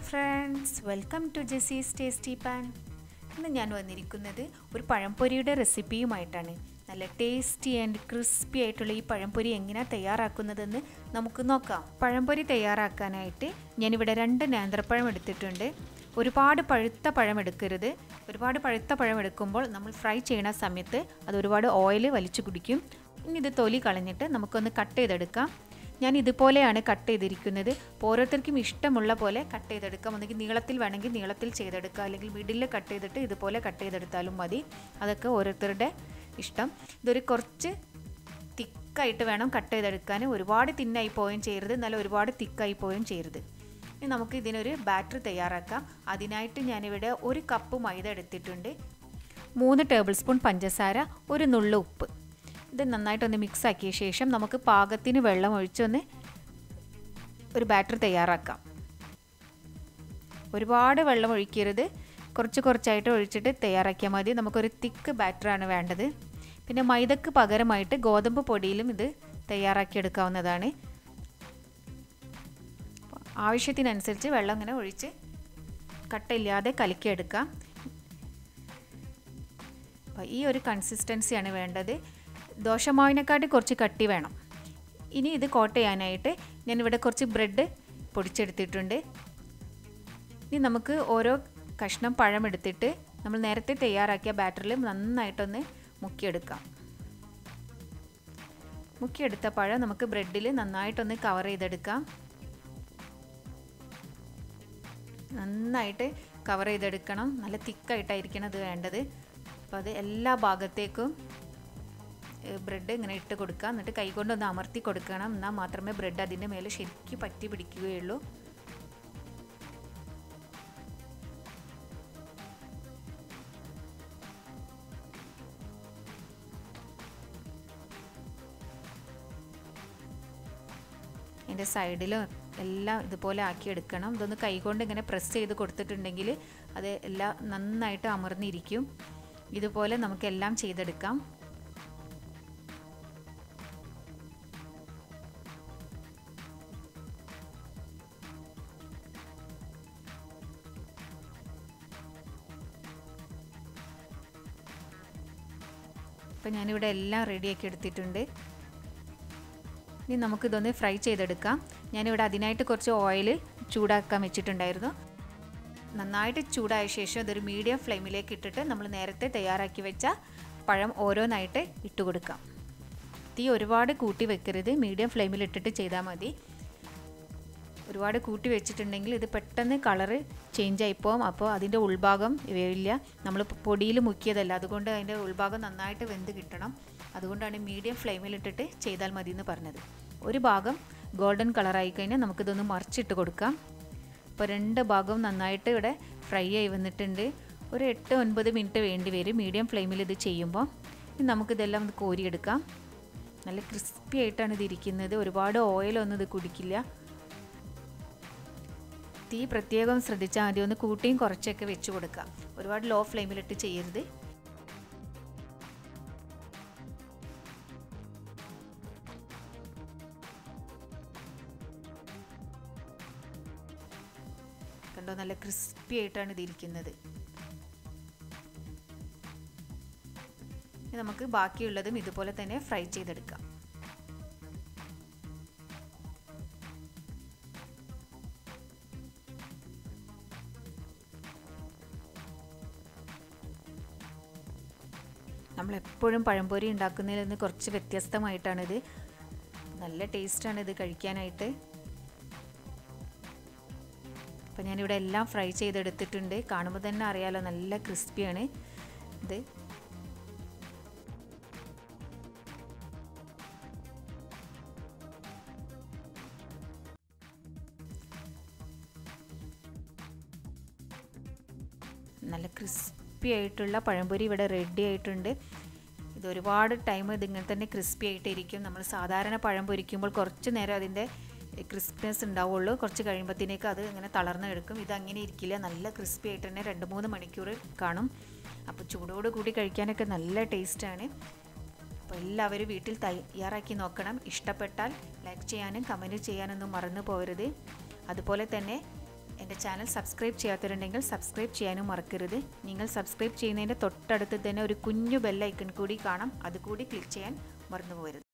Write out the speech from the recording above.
Hi friends welcome to Jessy's tasty pan ഇന്ന് ഞാൻ വന്നിരിക്കുന്നത് ഒരു പഴംപൊരിയുടെ റെസിപ്പിയുമായിട്ടാണ് നല്ല ടേസ്റ്റി ആൻഡ് ക്രിസ്പി ആയിട്ടുള്ള ഈ പഴംപൊരി എങ്ങനെയാണ് തയ്യാറാക്കുന്നതെന്ന് നമുക്ക് നോക്കാം. പഴംപൊരി തയ്യാറാക്കാനായിട്ട് ഞാനിവിടെ രണ്ട് നേന്ത്രപ്പഴം എടുത്തിട്ടുണ്ട്. ഒരുപാട് പഴുത്ത പഴം എടുക്കരുത്. ഒരുപാട് പഴുത്ത പഴം എടുക്കുമ്പോൾ നമ്മൾ ഫ്രൈ ചെയ്യുന്ന സമയത്ത് അത് ഒരുപാട് ഓയിൽ വലിച്ചു കുടിക്കും. ഇനി ഇത് തൊലി കളഞ്ഞിട്ട് നമുക്കൊന്ന് കട്ട് ചെയ്തെടുക്കാം. ഞാൻ ഇതുപോലെയാണ് കട്ട് ചെയ്തിരിക്കുന്നത്. ഓരോരുത്തർക്കും ഇഷ്ടമുള്ള പോലെ കട്ട് ചെയ്തെടുക്കാം. ഒന്നെങ്കിൽ നീളത്തിൽ വേണമെങ്കിൽ നീളത്തിൽ ചെയ്തെടുക്കാം. അല്ലെങ്കിൽ മിഡിൽ കട്ട് ചെയ്തിട്ട് ഇതുപോലെ കട്ട് ചെയ്തെടുത്താലും മതി. അതൊക്കെ ഓരോരുത്തരുടെ ഇഷ്ടം. ഇതൊരു കുറച്ച് തിക്കായിട്ട് വേണം കട്ട് ചെയ്തെടുക്കാൻ ഒരുപാട് തിന്നായി പോവുകയും ചെയ്യരുത്. എന്നാലും ഒരുപാട് തിക്കായി പോവുകയും ചെയ്യരുത്. ഇനി നമുക്ക് ഇതിനൊരു ബാറ്റർ തയ്യാറാക്കാം. അതിനായിട്ട് ഞാനിവിടെ ഒരു കപ്പ് മൈദ എടുത്തിട്ടുണ്ട്. മൂന്ന് ടേബിൾ സ്പൂൺ പഞ്ചസാര ഒരു നുള്ളു ഉപ്പ്. ഇത് നന്നായിട്ടൊന്ന് മിക്സ് ആക്കിയ ശേഷം നമുക്ക് പാകത്തിന് വെള്ളം ഒഴിച്ചൊന്ന് ഒരു ബാറ്റർ തയ്യാറാക്കാം. ഒരുപാട് വെള്ളം ഒഴിക്കരുത്. കുറച്ച് കുറച്ചായിട്ട് ഒഴിച്ചിട്ട് തയ്യാറാക്കിയാൽ മതി. നമുക്കൊരു തിക്ക് ബാറ്ററാണ് വേണ്ടത്. പിന്നെ മൈദക്ക് പകരമായിട്ട് ഗോതമ്പ് പൊടിയിലും ഇത് തയ്യാറാക്കിയെടുക്കാവുന്നതാണ് ആവശ്യത്തിനനുസരിച്ച് വെള്ളം ഇങ്ങനെ ഒഴിച്ച് കട്ടയില്ലാതെ കലക്കിയെടുക്കാം. അപ്പോൾ ഈ ഒരു കൺസിസ്റ്റൻസിയാണ് വേണ്ടത്. ദോശമാവിനെക്കാട്ടി കുറച്ച് കട്ടി വേണം. ഇനി ഇത് കോട്ട് ചെയ്യാനായിട്ട് ഞാനിവിടെ കുറച്ച് ബ്രെഡ് പൊടിച്ചെടുത്തിട്ടുണ്ട്. ഇനി നമുക്ക് ഓരോ കഷ്ണം പഴം എടുത്തിട്ട് നമ്മൾ നേരത്തെ തയ്യാറാക്കിയ ബാറ്ററിൽ നന്നായിട്ടൊന്ന് മുക്കിയെടുക്കാം. മുക്കിയെടുത്ത പഴം നമുക്ക് ബ്രെഡിൽ നന്നായിട്ടൊന്ന് കവർ ചെയ്തെടുക്കാം. നന്നായിട്ട് കവർ ചെയ്തെടുക്കണം. നല്ല തിക്കായിട്ടായിരിക്കണം അത് വേണ്ടത്. അപ്പോൾ അത് എല്ലാ ഭാഗത്തേക്കും ബ്രെഡ് ഇങ്ങനെ ഇട്ട് കൊടുക്കുക. എന്നിട്ട് കൈകൊണ്ടൊന്ന് അമർത്തി കൊടുക്കണം. എന്നാൽ മാത്രമേ ബ്രെഡ് അതിന്റെ മേലെ ശരിക്കും പറ്റി പിടിക്കുകയുള്ളൂ. അതിന്റെ സൈഡിലും എല്ലാം ഇതുപോലെ ആക്കി എടുക്കണം. ഇതൊന്ന് കൈകൊണ്ട് ഇങ്ങനെ പ്രസ് ചെയ്ത് കൊടുത്തിട്ടുണ്ടെങ്കിൽ അത് എല്ലാം നന്നായിട്ട് അമർന്നിരിക്കും. ഇതുപോലെ നമുക്കെല്ലാം ചെയ്തെടുക്കാം. അപ്പോൾ ഞാനിവിടെ എല്ലാം റെഡിയാക്കി എടുത്തിട്ടുണ്ട്. ഇനി നമുക്കിതൊന്ന് ഫ്രൈ ചെയ്തെടുക്കാം. ഞാനിവിടെ അതിനായിട്ട് കുറച്ച് ഓയിൽ ചൂടാക്കാൻ വെച്ചിട്ടുണ്ടായിരുന്നു. നന്നായിട്ട് ചൂടായ ശേഷം ഇതൊരു മീഡിയം ഫ്ലെയിമിലേക്ക് ഇട്ടിട്ട് നമ്മൾ നേരത്തെ തയ്യാറാക്കി വെച്ച പഴം ഓരോന്നായിട്ട് ഇട്ട് കൊടുക്കാം തീ ഒരുപാട് കൂട്ടി വെക്കരുത്. മീഡിയം ഫ്ലെയിമിൽ ഇട്ടിട്ട് ചെയ്താൽ മതി. ഒരുപാട് കൂട്ടി വെച്ചിട്ടുണ്ടെങ്കിൽ ഇത് പെട്ടെന്ന് കളറ് ചേഞ്ച് ആയിപ്പോവും അപ്പോൾ അതിന്റെ ഉൾഭാഗം വേവില്ല നമ്മൾ പൊടിയിൽ മുക്കിയതല്ല. അതുകൊണ്ട് അതിന്റെ ഉൾഭാഗം നന്നായിട്ട് വെന്ത് കിട്ടണം. അതുകൊണ്ടാണ് മീഡിയം ഫ്ലെയിമിൽ ഇട്ടിട്ട് ചെയ്താൽ മതി എന്ന് പറഞ്ഞത്. ഒരു ഭാഗം ഗോൾഡൻ കളറായി കഴിഞ്ഞാൽ നമുക്കിതൊന്ന് മറിച്ചിട്ട് കൊടുക്കാം. അപ്പോൾ രണ്ട് ഭാഗവും നന്നായിട്ട് ഇവിടെ ഫ്രൈ ആയി വന്നിട്ടുണ്ട്. ഒരു എട്ട് ഒൻപത് മിനിറ്റ് വേണ്ടി വരും മീഡിയം ഫ്ലെയിമിൽ ഇത് ചെയ്യുമ്പോൾ. നമുക്കിതെല്ലാം ഒന്ന് കോരിയെടുക്കാം. നല്ല ക്രിസ്പി ആയിട്ടാണ് ഇത് ഇരിക്കുന്നത്. ഒരുപാട് ഓയിലൊന്നും ഇത് കുടിക്കില്ല. തീ പ്രത്യേകം ശ്രദ്ധിച്ചാൽ ആദ്യം ഒന്ന് കൂട്ടിയും കുറച്ചൊക്കെ വെച്ച് കൊടുക്കുക. ഒരുപാട് ലോ ഫ്ലെയിമിലിട്ട് ചെയ്യരുത്. കണ്ടോ? നല്ല ക്രിസ്പി ആയിട്ടാണ് ഇതിരിക്കുന്നത്. നമുക്ക് ബാക്കിയുള്ളതും ഇതുപോലെ തന്നെ ഫ്രൈ ചെയ്തെടുക്കാം. നമ്മളെപ്പോഴും പഴംപൊരി ഉണ്ടാക്കുന്നതിൽ നിന്ന് കുറച്ച് വ്യത്യസ്തമായിട്ടാണിത്. നല്ല ടേസ്റ്റാണ് ഇത് കഴിക്കാനായിട്ട്. അപ്പം ഞാനിവിടെ എല്ലാം ഫ്രൈ ചെയ്തെടുത്തിട്ടുണ്ട്. കാണുമ്പോൾ തന്നെ അറിയാലോ നല്ല ക്രിസ്പിയാണ് ഇത്. നല്ല ക്രിസ്പി ആയിട്ടുള്ള പഴംപൊരി ഇവിടെ റെഡി ആയിട്ടുണ്ട്. ഇത് ഒരുപാട് ടൈം ഇതിങ്ങനെ തന്നെ ക്രിസ്പി ആയിട്ടിരിക്കും. നമ്മൾ സാധാരണ പഴം പൊരിക്കുമ്പോൾ കുറച്ച് നേരം അതിന്റെ ക്രിസ്പിനെസ് ഉണ്ടാവുള്ളൂ. കുറച്ച് കഴിയുമ്പോഴത്തേക്ക് അത് ഇങ്ങനെ തളർന്ന് എടുക്കും ഇത് അങ്ങനെ ഇരിക്കില്ല. നല്ല ക്രിസ്പി ആയിട്ട് തന്നെ രണ്ട് മൂന്ന് മണിക്കൂർ കാണും. അപ്പോൾ ചൂടോട് കൂടി കഴിക്കാനൊക്കെ നല്ല ടേസ്റ്റാണ് അപ്പോൾ എല്ലാവരും വീട്ടിൽ തയ്യാറാക്കി നോക്കണം. ഇഷ്ടപ്പെട്ടാൽ ലൈക്ക് ചെയ്യാനും കമന്റ് ചെയ്യാനൊന്നും മറന്നു പോകരുത്. അതുപോലെ തന്നെ എന്റെ ചാനൽ സബ്സ്ക്രൈബ് ചെയ്യാത്തവരുണ്ടെങ്കിൽ സബ്സ്ക്രൈബ് ചെയ്യാനും മറക്കരുത്. നിങ്ങൾ സബ്സ്ക്രൈബ് ചെയ്യുന്നതിന്റെ തൊട്ടടുത്ത് തന്നെ ഒരു കുഞ്ഞു ബെല്ലൈക്കൺ കൂടി കാണാം. അതുകൂടി ക്ലിക്ക് ചെയ്യാൻ മറന്നു പോകരുത്